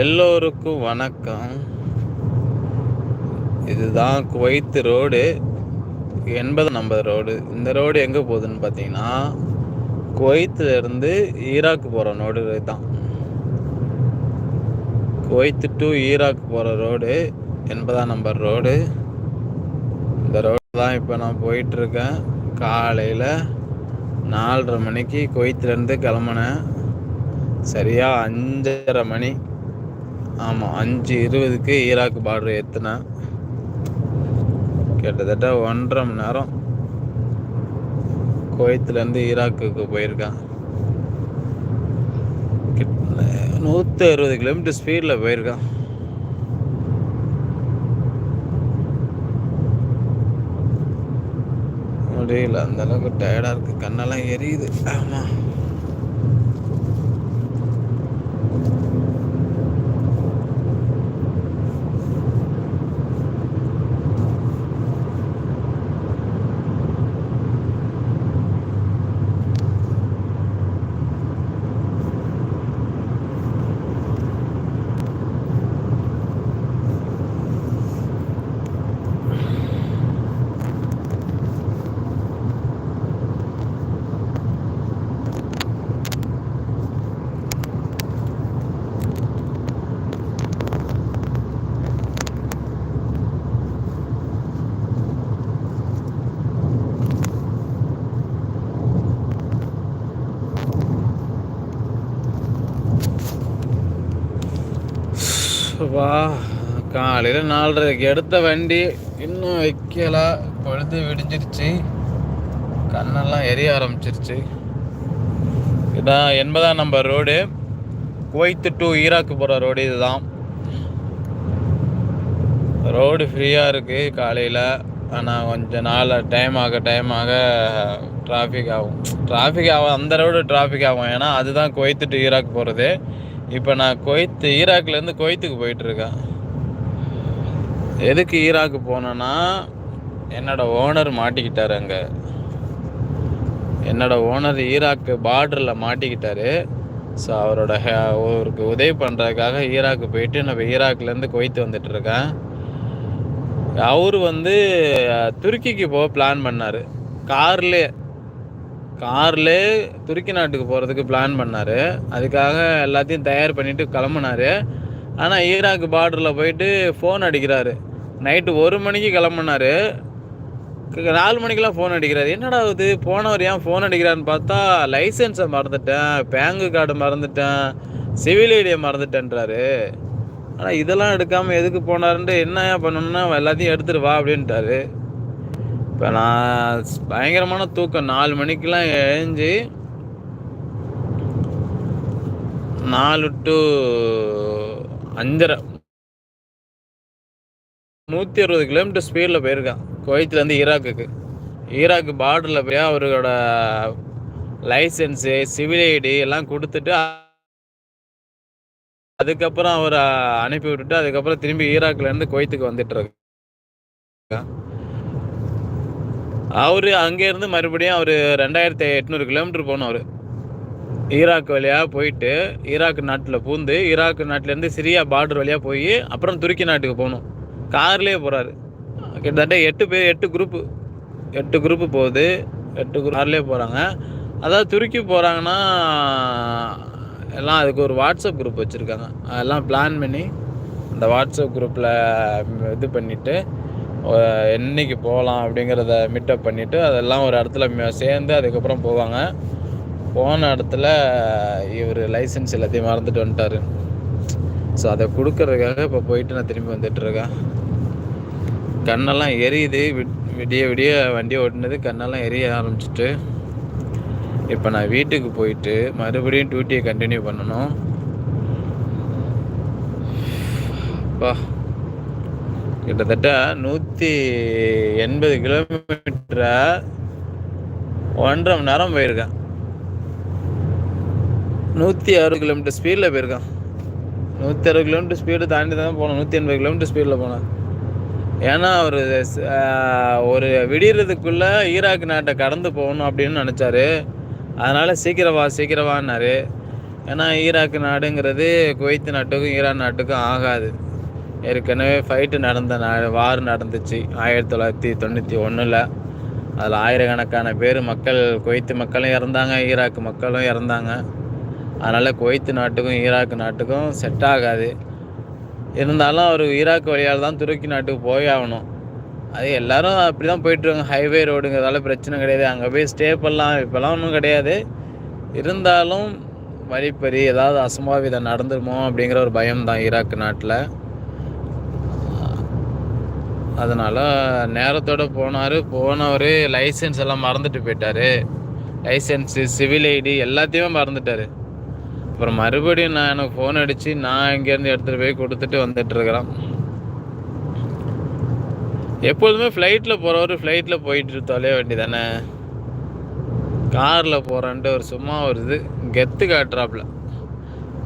எல்லோருக்கும் வணக்கம். இதுதான் குவைத்து ரோடு. எண்பது நம்பது ரோடு. இந்த ரோடு எங்கே போகுதுன்னு பார்த்தீங்கன்னா குவைத்துலேருந்து ஈராக்கு ஈராக் போகிற ரோடு தான் குவைத்து டு ஈராக் போகிற ரோடு எண்பதாம் நம்பர் ரோடு. இந்த ரோடு தான் இப்போ நான் போயிட்டுருக்கேன். காலையில் நாலரை மணிக்கு குவைத்துலேருந்து கிளம்புனேன். சரியாக அஞ்சரை மணி. ஆமாம் அஞ்சு இருபதுக்கு ஈராக் பார்டர் ஏற்றுனேன் கிட்டத்தட்ட ஒன்றரை மணி நேரம் குவைத்துலேருந்து ஈராக்குக்கு போயிருக்கேன். கிட்ட நூற்றி அறுபது கிலோமீட்டர் ஸ்பீடில் போயிருக்கேன். முடியல அந்த அளவுக்கு டயர்டாக இருக்குது கண்ணெல்லாம் எரியுது. ஆமாம் வா காலையில் நாலரைக்கு எடுத்த வண்டி இன்னும் வைக்கல. பொழுது விடிஞ்சிருச்சு. கண்ணெல்லாம் எரிய ஆரம்பிச்சிருச்சு. இதான் எண்பதாம் number road. Kuwait to Iraq போகிற ரோடு இதுதான். ரோடு ஃப்ரீயாக இருக்குது காலையில். ஆனால் கொஞ்சம் நாள் டைம் ஆக டைம் ஆக டிராஃபிக் ஆகும். டிராஃபிக் ஆகும் அந்த ரோடு டிராஃபிக் ஆகும். ஏன்னா அதுதான் குவைத்து டு ஈராக் போகிறது இப்போ நான் குவைத்து ஈராக்லேருந்து குவைத்துக்கு போயிட்டுருக்கேன். எதுக்கு ஈராக்கு போனேன்னா என்னோடய ஓனர் மாட்டிக்கிட்டார் அங்கே. என்னோட ஓனர் ஈராக்கு பார்டரில் மாட்டிக்கிட்டார். ஸோ அவரோட ஹே அவருக்கு உதவி பண்ணுறதுக்காக ஈராக்கு போயிட்டு நம்ம ஈராக்லேருந்து குவைத்து வந்துட்டுருக்கேன். அவர் வந்து துருக்கிக்கு போக பிளான் பண்ணார். கார்லேயே கார்லே துருக்கி நாட்டுக்கு போகிறதுக்கு பிளான் பண்ணார். அதுக்காக எல்லாத்தையும் தயார் பண்ணிவிட்டு கிளம்புனார். ஆனால் ஈராக் பார்டரில் போயிட்டு ஃபோன் அடிக்கிறாரு. நைட்டு ஒரு மணிக்கு கிளம்புனாரு. நாலு மணிக்கெலாம் ஃபோன் அடிக்கிறாரு. என்னடா இது? போனவர் ஏன் ஃபோன் அடிக்கிறான்னு பார்த்தா லைசன்ஸை மறந்துட்டேன். பேங்கு கார்டு மறந்துட்டேன். சிவில் ஐடியை மறந்துட்டேன்றாரு. ஆனால் இதெல்லாம் எடுக்காமல் எதுக்கு போனாருன்ட்டு என்ன பண்ணணும்னா எல்லாத்தையும் எடுத்துகிட்டு வா அப்படின்ட்டாரு. இப்போ நான் பயங்கரமான தூக்கம். நாலு மணிக்கெல்லாம் எழுஞ்சி நாலு டு அஞ்சரை. நூற்றி அறுபது கிலோமீட்டர் ஸ்பீடில் போயிருக்கான். குவைத்துலேருந்து ஈராக்குக்கு. ஈராக்கு பார்டரில் போய் அவரோட லைசன்ஸு சிவில் ஐடி எல்லாம் கொடுத்துட்டு அதுக்கப்புறம் அவரை அனுப்பி விட்டுட்டு அதுக்கப்புறம் திரும்பி ஈராக்லேருந்து குவைத்துக்கு வந்துட்டுருக்கு அவர் அங்கேருந்து மறுபடியும் அவர் ரெண்டாயிரத்தி எட்நூறு கிலோமீட்டர் போனோம் அவர். ஈராக் வழியாக போயிட்டு ஈராக் நாட்டில் பூந்து ஈராக் நாட்டிலேருந்து சிரியா பார்டர் வழியாக போய் அப்புறம் துருக்கி நாட்டுக்கு போகணும் கார்லேயே போகிறாரு கிட்டத்தட்ட எட்டு பேர் எட்டு குரூப்பு எட்டு குரூப்பு போகுது. எட்டு குரூப் கார்லேயே போகிறாங்க அதாவது துருக்கி போகிறாங்கன்னா எல்லாம் அதுக்கு ஒரு வாட்ஸ்அப் குரூப் வச்சுருக்காங்க. அதெல்லாம் பிளான் பண்ணி அந்த வாட்ஸ்அப் குரூப்பில் இது பண்ணிவிட்டு என்னைக்கு போகலாம் அப்படிங்கிறத மீட்டப் பண்ணிவிட்டு அதெல்லாம் ஒரு இடத்துல சேர்ந்து அதுக்கப்புறம் போவாங்க. போன இடத்துல இவர் லைசன்ஸ் எல்லாத்தையும் மறந்துட்டு வந்துட்டார். ஸோ அதை கொடுக்கறதுக்காக இப்போ போயிட்டு நான் திரும்பி வந்துட்டுருக்கேன் கண்ணெல்லாம் எரியுது. விட்- விடிய விடிய வண்டி ஓட்டினது கண்ணெல்லாம் எரிய ஆரம்பிச்சிட்டு இப்போ நான் வீட்டுக்கு போயிட்டு மறுபடியும் டியூட்டியை கண்டினியூ பண்ணணும். அப்பா கிட்டத்தட்ட நூற்றி எண்பது கிலோமீட்டரை ஒன்றரை மணி நேரம் போயிருக்கேன். நூற்றி அறுபது கிலோமீட்டர் ஸ்பீடில் போயிருக்கான். நூற்றி அறுபது கிலோமீட்டர் ஸ்பீடு தாண்டி தான் போனோம் நூற்றி எண்பது கிலோமீட்டர் ஸ்பீடில் போனேன். ஏன்னா அவர் ஒரு விடியறதுக்குள்ளே ஈராக் நாட்டை கடந்து போகணும் அப்படின்னு நினச்சாரு. அதனால் சீக்கிரம் வா சீக்கிரம் ஏன்னா ஈராக் நாடுங்கிறது குவைத் நாட்டுக்கும் ஈரான் நாட்டுக்கும் ஆகாது. ஏற்கனவே ஃபைட்டு நடந்த நாடு வார் நடந்துச்சு. ஆயிரத்தி தொள்ளாயிரத்தி தொண்ணூற்றி ஒன்றில் அதில் ஆயிரக்கணக்கான பேர் மக்கள் குவைத்து மக்களும் இறந்தாங்க ஈராக் மக்களும் இறந்தாங்க. அதனால் குவைத்து நாட்டுக்கும் ஈராக் நாட்டுக்கும் செட் ஆகாது. இருந்தாலும் அவர் ஈராக் வழியால் தான் துருக்கி நாட்டுக்கு போய் ஆகணும். அது எல்லோரும் அப்படி தான் போயிட்டுருக்காங்க. ஹைவே ரோடுங்கிறதால பிரச்சனை கிடையாது. அங்கே போய் ஸ்டே பண்ணலாம் இப்போலாம் ஒன்றும் கிடையாது. இருந்தாலும் வழிப்பறி ஏதாவது அசம்பாவிதம் நடந்துருமோ அப்படிங்கிற ஒரு பயம் தான் ஈராக் நாட்டில். அதனால் நேரத்தோடு போனார். போனவர் லைசன்ஸ் எல்லாம் மறந்துட்டு போயிட்டார். லைசன்ஸு சிவில் ஐடி எல்லாத்தையுமே மறந்துட்டார். அப்புறம் மறுபடியும் நான் எனக்கு ஃபோன் அடித்து நான் இங்கேருந்து எடுத்துகிட்டு போய் கொடுத்துட்டு வந்துட்டுருக்குறான் எப்போதுமே ஃப்ளைட்டில் போகிறவர் ஃப்ளைட்டில் போயிட்டு தொலைய வேண்டியதானே? காரில் போகிறேன்ட்டு ஒரு சும்மா ஒரு இது கெத்து காட்டுறாப்புல.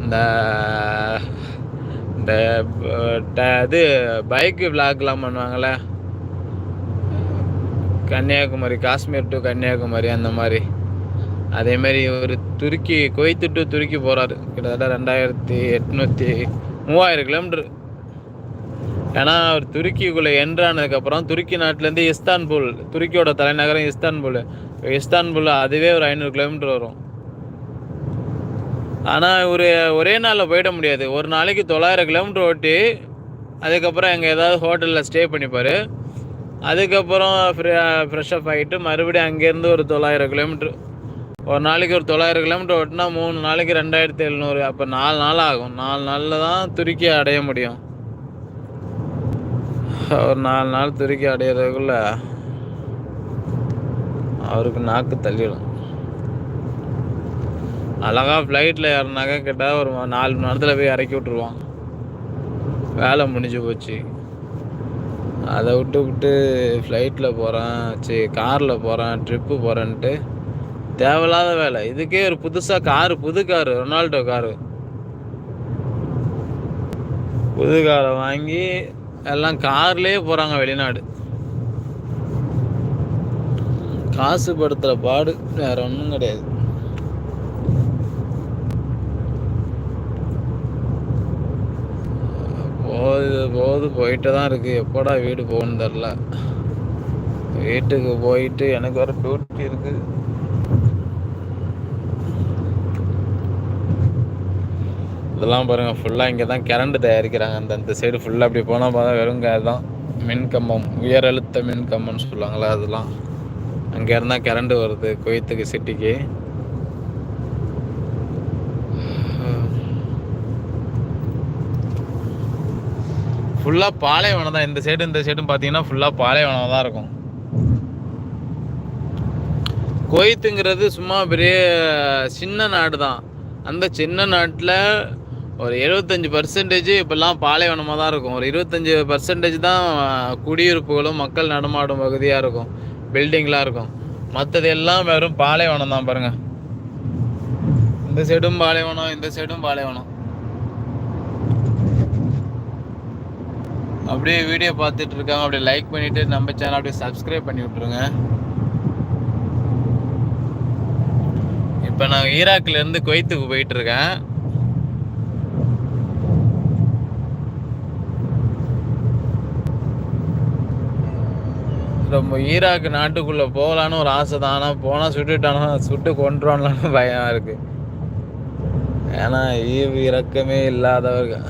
இந்த இந்த இது பைக்கு விளாக்லாம் பண்ணுவாங்கள்ல கன்னியாகுமரி காஷ்மீர் டு கன்னியாகுமரி அந்த மாதிரி. அதேமாரி ஒரு துருக்கி கொய்த்து டு துருக்கி போகிறாரு கிட்டத்தட்ட ரெண்டாயிரத்தி எட்நூற்றி மூவாயிரம் கிலோமீட்ரு ஏன்னா அவர் துருக்கிக்குள்ளே என்ட்ரானதுக்கப்புறம் துருக்கி நாட்டிலேருந்து இஸ்தான்புல் துருக்கியோட தலைநகரம் இஸ்தான்புல். இஸ்தான்புல் அதுவே ஒரு ஐநூறு கிலோமீட்டர் வரும். ஆனால் ஒரு ஒரே நாளில் போயிட முடியாது. ஒரு நாளைக்கு தொள்ளாயிரம் கிலோமீட்டர் ஓட்டி அதுக்கப்புறம் எங்கே ஏதாவது ஹோட்டலில் ஸ்டே பண்ணிப்பார். அதுக்கப்புறம் ஃப்ரெ ஃப்ரெஷ்அப் ஆகிட்டு மறுபடியும் அங்கேருந்து ஒரு தொள்ளாயிரம் கிலோமீட்ரு ஒரு நாளைக்கு ஒரு தொள்ளாயிரம் கிலோமீட்டர் ஓட்டினா மூணு நாளைக்கு ரெண்டாயிரத்தி எழுநூறு. அப்போ நாலு நாள் ஆகும். நாலு நாளில் தான் துருக்கி அடைய முடியும். ஒரு நாலு நாள் துருக்கி அடையிறதுக்குள்ள அவருக்கு நாக்கு தள்ளிடும். அழகா ஃப்ளைட்டில் ஏறினாக்கா கேட்டால் ஒரு நாலு மணி நேரத்தில் போய் இறக்கி விட்ருவான் வேலை முடிஞ்சு போச்சு. அதை விட்டு விட்டு ஃப்ளைட்டில் போகிறேன் சரி காரில் போகிறேன் ட்ரிப்பு போகிறேன்ட்டு தேவையில்லாத வேலை. இதுக்கே ஒரு புதுசாக காரு புது காரு ரொனால்டோ காரு. புது காரை வாங்கி எல்லாம் கார்லேயே போகிறாங்க வெளிநாடு. காசு படுத்துகிற பாடு வேற ஒன்றும் கிடையாது. போகுது போகுது போயிட்டு தான் இருக்குது எப்போடா வீடு போகணும் தெரில. வீட்டுக்கு போயிட்டு எனக்கு வர டியூட்டி இருக்குது இதெல்லாம் பாருங்கள் ஃபுல்லாக இங்கே தான் கரண்ட் தயாரிக்கிறாங்க. அந்த அந்த சைடு ஃபுல்லாக அப்படி போனால் பார்த்தா வெறும் தான். மின் கம்பம் உயர் அழுத்த மின் கம்பம்னு சொல்லுவாங்களா அதெல்லாம். அங்கே இருந்தால் கரண்ட் வருது குவைத்துக்கு சிட்டிக்கு ஃபுல்லாக பாலைவனம் தான். இந்த சைடு இந்த சைடும் பார்த்தீங்கன்னா ஃபுல்லாக பாலைவனம் தான் இருக்கும். குவைத்துங்கிறது சும்மா பெரிய சின்ன நாடு தான். அந்த சின்ன நாட்டில் ஒரு எழுபத்தஞ்சி பர்சன்டேஜ் இப்போல்லாம் பாலைவனமாக தான் இருக்கும். ஒரு இருபத்தஞ்சி பர்சன்டேஜ் தான் குடியிருப்புகளும் மக்கள் நடமாடும் பகுதியாக இருக்கும். பில்டிங்லாம் இருக்கும். மற்றது எல்லாம் வெறும் பாலைவனம் தான் பாருங்கள் இந்த சைடும் பாலைவனம் இந்த சைடும் பாலைவனம். அப்படியே வீடியோ பார்த்துட்டு இருக்காங்க அப்படியே லைக் பண்ணிவிட்டு நம்ம சேனல் அப்படியே சப்ஸ்கிரைப் பண்ணி விட்ருங்க இப்போ நான் ஈராக்லேருந்து குவைத்துக்கு போயிட்டுருக்கேன் ரொம்ப ஈராக் நாட்டுக்குள்ளே போகலான்னு ஒரு ஆசை தான். ஆனால் போனால் சுட்டுட்டானா சுட்டு கொண்டுருவான்லான்னு பயம் இருக்குது ஏன்னா ஈவு இறக்கமே இல்லாதவர்கள்.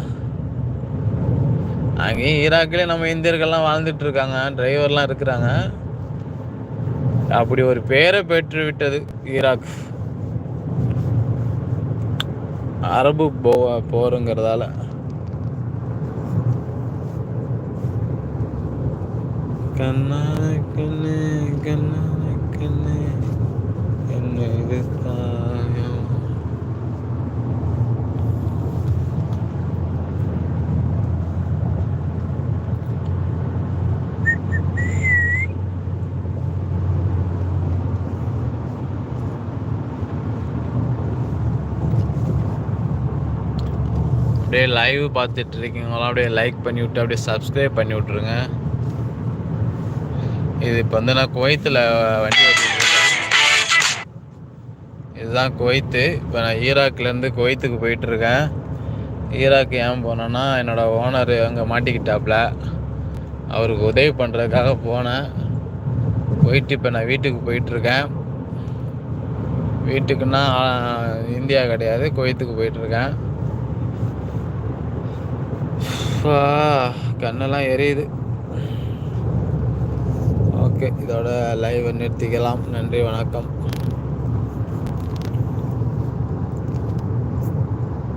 அங்கேயும் ஈராக்லேயே நம்ம இந்தியர்கள்லாம் வாழ்ந்துட்டு இருக்காங்க டிரைவர்லாம் இருக்கிறாங்க. அப்படி ஒரு பேரை பெற்று விட்டது ஈராக். அரபு போ போருங்கிறதால. கண்ணா கண்ணு கண்ணா கண்ணு என்ன இதுதான் அப்படியே லைவ் பார்த்துட்டு இருக்கீங்களா? அப்படியே லைக் பண்ணி விட்டு அப்படியே சப்ஸ்கிரைப் பண்ணி விட்ருங்க இது இப்போ வந்து நான் குவைத்தில் வண்டி இதுதான் குவைத்து. இப்போ நான் ஈராக்லேருந்து குவைத்துக்கு போயிட்டுருக்கேன். ஈராக் ஏன் போனேன்னா என்னோடய ஓனர் அங்கே மாட்டிக்கிட்டாப்புல அவருக்கு உதவி பண்ணுறதுக்காக போனேன். போயிட்டு இப்போ நான் வீட்டுக்கு போயிட்டுருக்கேன். வீட்டுக்குன்னா இந்தியா கிடையாது குவைத்துக்கு போயிட்டுருக்கேன். கண்ணெல்லாம் எரியுது. ஓகே இதோட லைவை நிறுத்திக்கலாம். நன்றி வணக்கம்.